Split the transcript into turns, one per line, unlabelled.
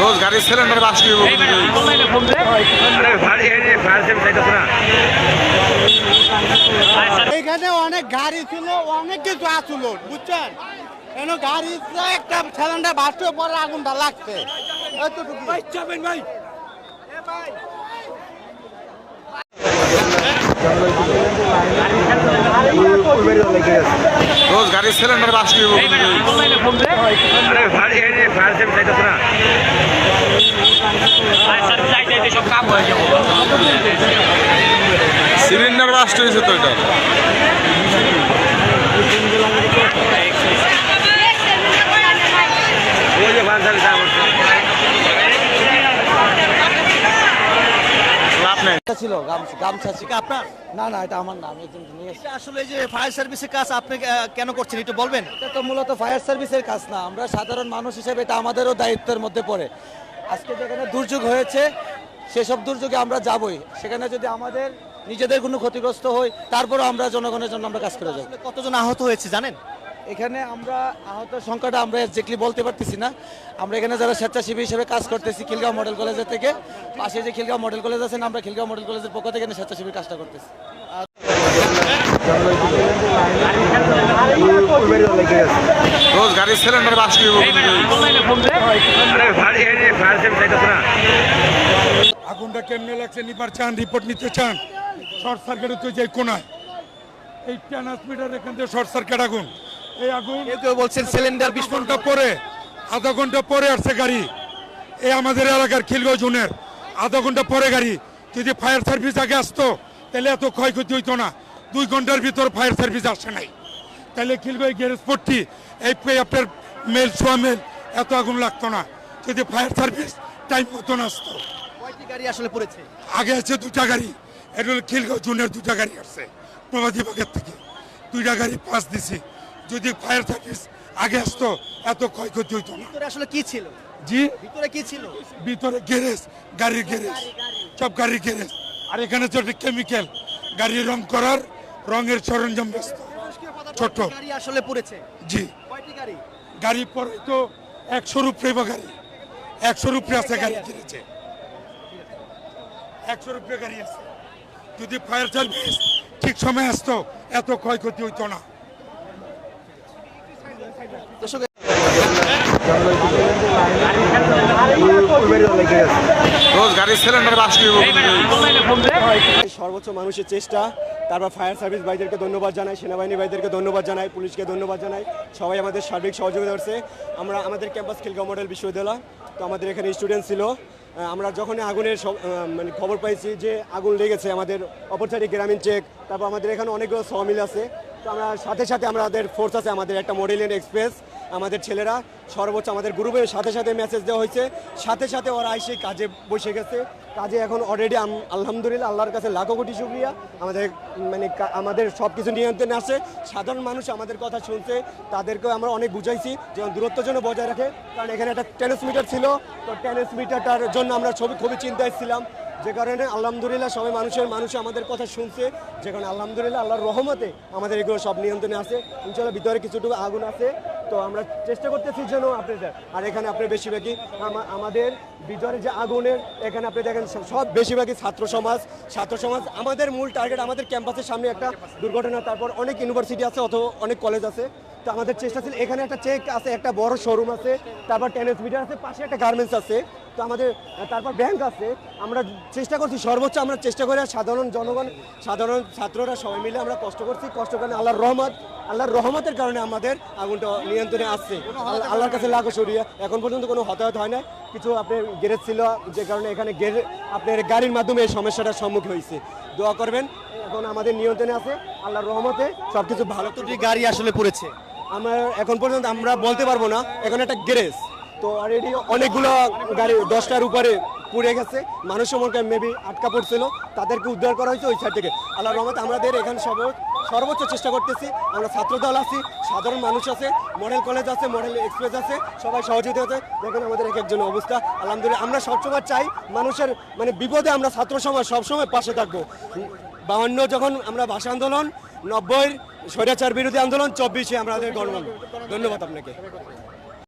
রোজ গাড়ির সিলিন্ডার বাস
এখানে অনেক গাড়ি ছিল অনেক কিছু আসছিল বুঝছেন? কেন গাড়ি একটা সিলিন্ডার বাস্টের পরে আগুনটা লাগছে। ভাই
রোজ গাড়ির সিলিন্ডার বাস সিলিন্ডার বাস্ট হয়েছে তো এটা। লাভ নেই।
ছিল গামছা গামছা ছিল।
আপনার?
না না এটা আমার নাম একজন নিয়ে এসেছে।
এটা আসলে যে ফায়ার সার্ভিসের কাজ আপনি আহ, কেন করছেন একটু বলবেন?
এটা তো মূলত ফায়ার সার্ভিসের কাজ না আমরা সাধারণ মানুষ হিসেবে এটা আমাদেরও দায়িত্বের মধ্যে পড়ে। আজকে যেখানে দুর্যোগ হয়েছে সেসব দুর্যোগে আমরা যাবই। সেখানে যদি আমাদের নিজেদের কোনো ক্ষতিগ্রস্ত হই তারপরেও আমরা জনগণের জন্য আমরা কাজ করে যাব
আসলে কতজন আহত হয়েছে জানেন?
এখানে আমরা আহত সংখ্যাটা আমরা এক্স্যাক্টলি বলতে পারতেছি না। আমরা এখানে যারা স্বেচ্ছাসেবী হিসেবে কাজ করতেছি খিলগাঁও মডেল কলেজের থেকে পাশে যে খিলগাঁও মডেল কলেজ আছে আমরা খিলগাঁও মডেল কলেজের পক্ষ থেকে এখানে স্বেচ্ছাসেবী কাজটা করতেছি।
রোজ গাড়ির সিলিন্ডার
আগুনটা কেমনে লাগছে নিবার চান রিপোর্ট নিতে চান? শর্ট সার্কিট হচ্ছে যে কোনায়। এই ট্রান্সমিটার এখান থেকে শর্ট সার্কিট আগুন। এই আগুন।
কেউ বলছেন সিলিন্ডার
ঘণ্টা পরে আধা ঘণ্টা পরে আসছে গাড়ি। এই আমাদের এলাকার খিলগাঁও জোনের। আধা ঘণ্টা পরে গাড়ি। যদি ফায়ার সার্ভিস আগে আসতো তাহলে এত ক্ষয়ক্ষতি হইতো না। দুই ঘণ্টার ভিতর ফায়ার সার্ভিস আসে নাই। তাহলে খিলগাঁও গ্যারেজ পট্টি এই আপনার মেল সোয়া মেল এত আগুন লাগতো না। যদি ফায়ার সার্ভিস টাইম মতন আসতো
কয়টি গাড়ি আসলে পড়েছে?
আগে আছে দুটা গাড়ি। এটা হলো খিলগাঁও জুনের দুটা গাড়ি আসছে। প্রবাদী বাগের থেকে। দুইটা গাড়ি পাস দিছি। যদি ফায়ার সার্ভিস আগে আসতো এত ক্ষয়ক্ষতি হইতো না।
ভিতরে আসলে কি ছিল?
জি?
ভিতরে কি ছিল?
ভিতরে গ্যারেজ গাড়ির গ্যারেজ সব গাড়ির গ্যারেজ। আর এখানে ছোট কেমিক্যাল গাড়ি রং করার রঙের সরঞ্জাম ব্যস্ত ছোট।
গাড়ি আসলে পড়েছে।
জি।
কয়টি গাড়ি?
গাড়ি পরে তো একশোর উপরে বা গাড়ি। একশোর উপরে আছে গাড়ি কিনেছে। একশোর উপরে গাড়ি আছে। যদি ফায়ার সার্ভিস ঠিক সময় আসতো এত ক্ষয়ক্ষতি হইতো না।
সর্বোচ্চ মানুষের চেষ্টা, তারপর ফায়ার সার্ভিস ভাইদেরকে ধন্যবাদ জানাই, সেনাবাহিনী ভাইদেরকে ধন্যবাদ জানাই, পুলিশকে ধন্যবাদ জানাই। সবাই আমাদের সার্বিক সহযোগিতা করছে। আমরা, আমাদের ক্যাম্পাস খিলগাঁও মডেল বিশ্ববিদ্যালয়, তো আমাদের এখানে স্টুডেন্ট ছিল। আমরা যখনই আগুনের মানে খবর পাইছি যে আগুন লেগেছে আমাদের, অপরচারি গ্রামীণ চেক তারপর আমাদের এখানে অনেকগুলো সমিল আছে। আমরা সাথে সাথে আমাদের ফোর্স আছে, আমাদের একটা মডেলিয়ান এক্সপ্রেস আমাদের ছেলেরা, সর্বোচ্চ আমাদের গ্রুপের সাথে সাথে মেসেজ দেওয়া হয়েছে। সাথে সাথে ওরা এসে কাজে বসে গেছে। কাজে এখন অলরেডি আলহামদুলিল্লাহ, আল্লাহর কাছে লাখো কোটি শুক্রিয়া। আমাদের মানে আমাদের সব কিছু নিয়ন্ত্রণে আসে। সাধারণ মানুষ আমাদের কথা শুনছে, তাদেরকেও আমরা অনেক বুঝাইছি যেমন দূরত্ব যেন বজায় রাখে। কারণ এখানে একটা ট্যানেসমিটার ছিল, তো ট্যানেসমিটারটার জন্য আমরা ছবি খুবই চিন্তায় ছিলাম। যে কারণে আলহামদুলিল্লাহ সবাই মানুষের মানুষ আমাদের কথা শুনছে। যে কারণে আলহামদুলিল্লাহ আল্লাহর রহমতে আমাদের এগুলো সব নিয়ন্ত্রণে আছে। ইনশাল্লাহ ভিতরে কিছুটুকু আগুন আছে। তো আমরা চেষ্টা করতেছি যেন আপনাদের আর এখানে আপনার বেশিরভাগই আমাদের ভিতরে যে আগুনের এখানে আপনি দেখেন সব- সব বেশিরভাগই ছাত্র সমাজ। ছাত্র সমাজ আমাদের মূল টার্গেট আমাদের ক্যাম্পাসের সামনে একটা দুর্ঘটনা। তারপর অনেক ইউনিভার্সিটি আছে অথবা অনেক কলেজ আছে। তো আমাদের চেষ্টা ছিল এখানে একটা চেক আছে, একটা বড় শোরুম আছে। তারপর টেনিস মিটার আছে, পাশে একটা গার্মেন্টস আছে। তো আমাদের তারপর ব্যাংক আছে। আমরা চেষ্টা করছি সর্বোচ্চ আমরা চেষ্টা করে সাধারণ জনগণ সাধারণ ছাত্ররা সবাই মিলে আমরা কষ্ট করছি। কষ্ট করে আল্লাহর রহমত আল্লাহর রহমতের কারণে আমাদের আগুনটা নিয়ন্ত্রণে আসছে। আল্লাহ- আল্লাহর কাছে লাগো সরিয়ে এখন পর্যন্ত কোনো হতাহত হয় না কিছু আপনার গ্যারেজ ছিল যে কারণে এখানে গেরে আপনার গাড়ির মাধ্যমে এই সমস্যাটার সম্মুখীন হয়েছে। দোয়া করবেন এখন আমাদের নিয়ন্ত্রণে আছে। আল্লাহর রহমতে সব কিছু ভালো।
কতটি গাড়ি আসলে পড়েছে?
আমার এখন পর্যন্ত আমরা বলতে পারব না। এখন একটা গ্যারেজ তো অলরেডি অনেকগুলো গাড়ি দশটার উপরে পুড়ে গেছে। মানুষের মনে মেবি আটকা পড়ছিল। তাদেরকে উদ্ধার করা হয়েছে ওই সাইড থেকে। আল্লাহ রহমত আমাদের এখানে সব সর্বোচ্চ চেষ্টা করতেছি। আমরা ছাত্রদল আছি, সাধারণ মানুষ আছে মডেল কলেজ আছে মডেল এক্সপ্রেস আছে, সবাই সহযোগিতা আছে দেখেন আমাদের এক একজন অবস্থা। আলহামদুলিল্লাহ আমরা সবসময় চাই মানুষের মানে বিপদে আমরা ছাত্র সমাজ সবসময় পাশে থাকব। বাউন্ন যখন আমরা ভাষা আন্দোলন নব্বই স্বৈরাচার বিরোধী আন্দোলন, চব্বিশে আমাদের গণবন্ধ ধন্যবাদ আপনাকে।